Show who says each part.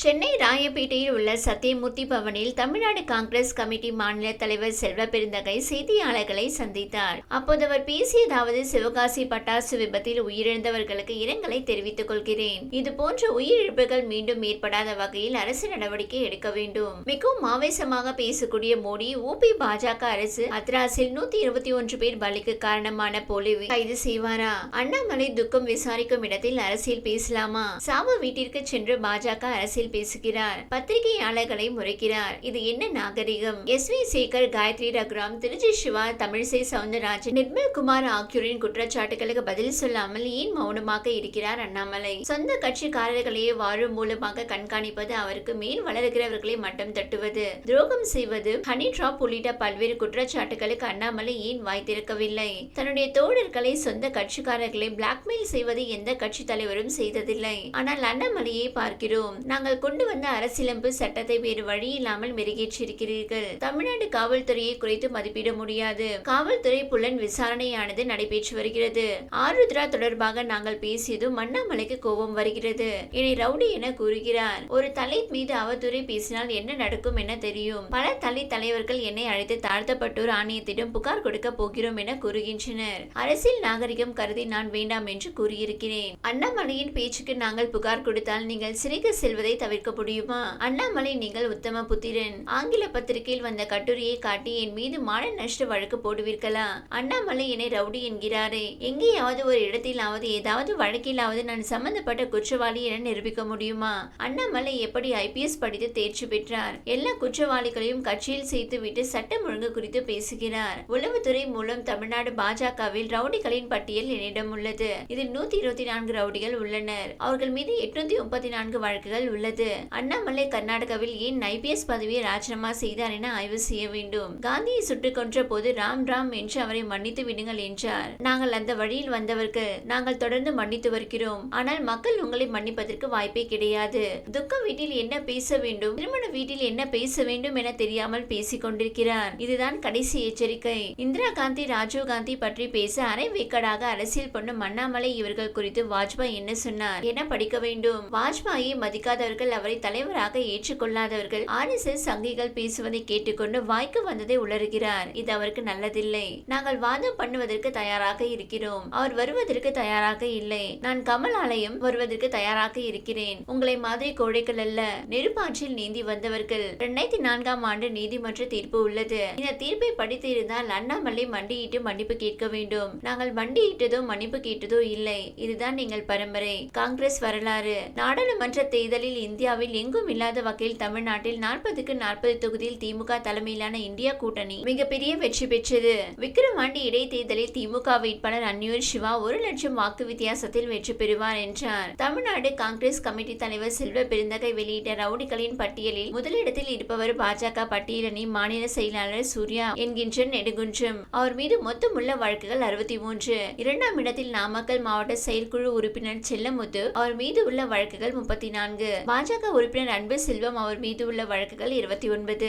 Speaker 1: சென்னை ராயப்பேட்டையில் உள்ள சத்தியமூர்த்தி பவனில் தமிழ்நாடு காங்கிரஸ் கமிட்டி மாநில தலைவர் செல்வ பெருந்தகை செய்தியாளர்களை சந்தித்தார். அப்போது அவர் பேசியதாவது சிவகாசி பட்டாசு விபத்தில் உயிரிழந்தவர்களுக்கு இரங்கலை தெரிவித்துக் கொள்கிறேன். இது போன்ற உயிரிழப்புகள் மீண்டும் ஏற்படாத வகையில் அரசு நடவடிக்கை எடுக்க வேண்டும். மிகவும் ஆவேசமாக பேசக்கூடிய மோடி ஊபி பாஜக அரசு அத்ராஸில் நூத்தி இருபத்தி ஒன்று பேர் பலிக்கு காரணமான போலி கைது செய்வாரா? அண்ணாமலை துக்கம் விசாரிக்கும் இடத்தில் அரசியல் பேசலாமா? சாம வீட்டிற்கு சென்று பாஜக அரசியல் பேசுகிறார். பத்திரிகையாளர்களை முறைக்கிறார். இது என்ன நாகரிகம்? எஸ். வி. சேகர் காயத்ரி ரகுராம் திருஜி சிவா தமிழிசை சவுந்தரராஜன் நிர்மல் குமார் ஆகியோரின் குற்றச்சாட்டுகளுக்கு பதில் சொல்லாமல் ஏன் மௌனமாக இருக்கிறார் அண்ணாமலை? சொந்த கட்சிக்காரர்களையே வாழும் மூலமாக கண்காணிப்பது அவருக்கு மேல் வளர்கிறவர்களை மட்டம் தட்டுவது. துரோகம் செய்வது. ஹனி டிராப் உள்ளிட்ட பல்வேறு குற்றச்சாட்டுகளுக்கு அண்ணாமலை ஏன் வாய் திறக்கவில்லை தன்னுடைய தோழர்களை சொந்த கட்சிக்காரர்களை பிளாக்மெயில் செய்வது எந்த கட்சி தலைவரும் செய்ததில்லை. ஆனால் அண்ணாமலையை பார்க்கிறோம். நாங்கள் கொண்டு வந்த அரசியலமைப்பு சட்டத்தை வேறு வழி இல்லாமல் மெருகேற்றிருக்கிறீர்கள் தமிழ்நாடு காவல்துறையை குறைத்து மதிப்பிட முடியாது. காவல்துறை புலன் விசாரணையானது நடைபெற்று வருகிறது. ஆருத்ரா தொடர்பாக நாங்கள் பேசியதும் அண்ணாமலைக்கு கோபம் வருகிறது. என்னை ரவுடி என கூறுகிறார். ஒரு தலை மீது அவதூறை பேசினால் என்ன நடக்கும் என தெரியும். பல தலை தலைவர்கள் என்னை அழைத்து தாழ்த்தப்பட்டோர் ஆணையத்திடம் புகார் கொடுக்க போகிறோம் என கூறுகின்றனர். அரசியல் நாகரிகம் கருதி நான் வேண்டாம் என்று கூறியிருக்கிறேன். அண்ணாமலையின் பேச்சுக்கு நாங்கள் புகார் கொடுத்தால் நீங்கள் சிறைக்கு செல்வதை தவிர்க்க முடியுமா? அண்ணாமலை நீங்கள் உத்தம புத்திரன். ஆங்கில பத்திரிகையில் வந்த கட்டுரையை காட்டி என் மீது மான நஷ்ட வழக்கு போடுவீர்களா? அண்ணாமலை என்னை ரவுடி என்கிறாரே. எங்கேயாவது ஒரு இடத்திலாவது ஏதாவது வழக்கிலாவது நான் சம்பந்தப்பட்ட குற்றவாளி என நிரூபிக்க முடியுமா? அண்ணாமலை எப்படி ஐபிஎஸ் படித்து தேர்ச்சி பெற்றார்? எல்லா குற்றவாளிகளையும் கட்சியில் சேர்த்துவிட்டு சட்டம் ஒழுங்கு குறித்து பேசுகிறார். உளவுத்துறை மூலம் தமிழ்நாடு பாஜகவில் ரவுடிகளின் பட்டியல் என்னிடம் உள்ளது. இதில் நூத்தி இருபத்தி நான்கு ரவுடிகள் உள்ளனர். அவர்கள் மீது எட்நூத்தி முப்பத்தி நான்கு வழக்குகள் உள்ளது. அண்ணாமலை கர்நாடகாவில் ஏன் ஐபிஎஸ் பதவியை ராஜினாமா செய்தார் என ஆய்வு செய்ய வேண்டும்? காந்தியை சுட்டுக் கொன்ற போது ராம் ராம் என்று அவரை மன்னித்து விடுங்கள் என்றார். நாங்கள் அந்த வழியில் வந்தவர்கள் நாங்கள் தொடர்ந்து மன்னித்து வருகிறோம். ஆனால் மக்கள் உங்களை மன்னிப்பதற்கு வாய்ப்பே கிடையாது. துக்க வீட்டில் என்ன பேச வேண்டும்? திருமண வீட்டில் என்ன பேச வேண்டும் என தெரியாமல் பேசிக் கொண்டிருக்கிறார். இதுதான் கடைசி எச்சரிக்கை. இந்திரா காந்தி ராஜீவ் காந்தி பற்றி பேச அரை வேக்கடாக அரசியல் பண்ணும் அண்ணாமலை இவர்கள் குறித்து வாஜ்பாய் என்ன சொன்னார்? என படிக்க வேண்டும். வாஜ்பாயை மதிக்காதவர்கள் அவர்கள் அவரை தலைவராக ஏற்றுக்கொள்ளாதவர்கள். ஆர்எஸ்எஸ் சங்கிகள் பேசுவதை கேட்டுக்கொண்டு வாய்க்கு வந்ததை உளறுகிறார். இது அவருக்கு நல்லதில்லை. நாங்கள் வாதம் பண்ணுவதற்கு தயாராக இருக்கிறோம். அவர் வருவதற்கு தயாராக இல்லை. நான் கமல் ஆலயம் வருவதற்கு தயாராக இருக்கிறேன். உங்களை மாதிரி கோடைகள் அல்ல. நெருப்பாற்றில் நீந்தி வந்தவர்கள். இரண்டாயிரத்தி நான்காம் ஆண்டு நீதிமன்ற தீர்ப்பு உள்ளது. இந்த தீர்ப்பை படித்து இருந்தால் அண்ணாமலை மண்டியிட்டு மன்னிப்பு கேட்க வேண்டும். நாங்கள் மண்டியிட்டதோ மன்னிப்பு கேட்டதோ இல்லை. இதுதான் நீங்கள் பரம்பரை. காங்கிரஸ் வரலாறு. நாடாளுமன்ற தேர்தலில் இந்தியாவில் எங்கும் இல்லாத வகையில் தமிழ்நாட்டில் நாற்பதுக்கு நாற்பது தொகுதியில் திமுக தலைமையிலான இந்தியா கூட்டணி மிகப்பெரிய வெற்றி பெற்றது. விக்கிரவாண்டி இடைத்தேர்தலில் திமுக வேட்பாளர் அன்யூர் சிவா ஒரு லட்சம் வாக்கு வித்தியாசத்தில் வெற்றி பெறுவார் என்றார். தமிழ்நாடு காங்கிரஸ் கமிட்டி தலைவர் செல்வ பெருந்தகை வெளியிட்ட ரவுடிகளின் பட்டியலில் முதலிடத்தில் இருப்பவர் பாஜக பட்டியலணி மாநில செயலாளர் சூர்யா என்கின்ற நெடுங்குன்றம். அவர் மீது மொத்தமுள்ள வழக்குகள் அறுபத்தி மூன்று. இரண்டாம் இடத்தில் நாமக்கல் மாவட்ட செயற்குழு உறுப்பினர் செல்லமுத்து அவர் மீது உள்ள வழக்குகள் முப்பத்தி நான்கு. பாஜக உறுப்பினர் அன்பு செல்வம் அவர் மீது உள்ள வழக்குகள் இருபத்தி ஒன்பது.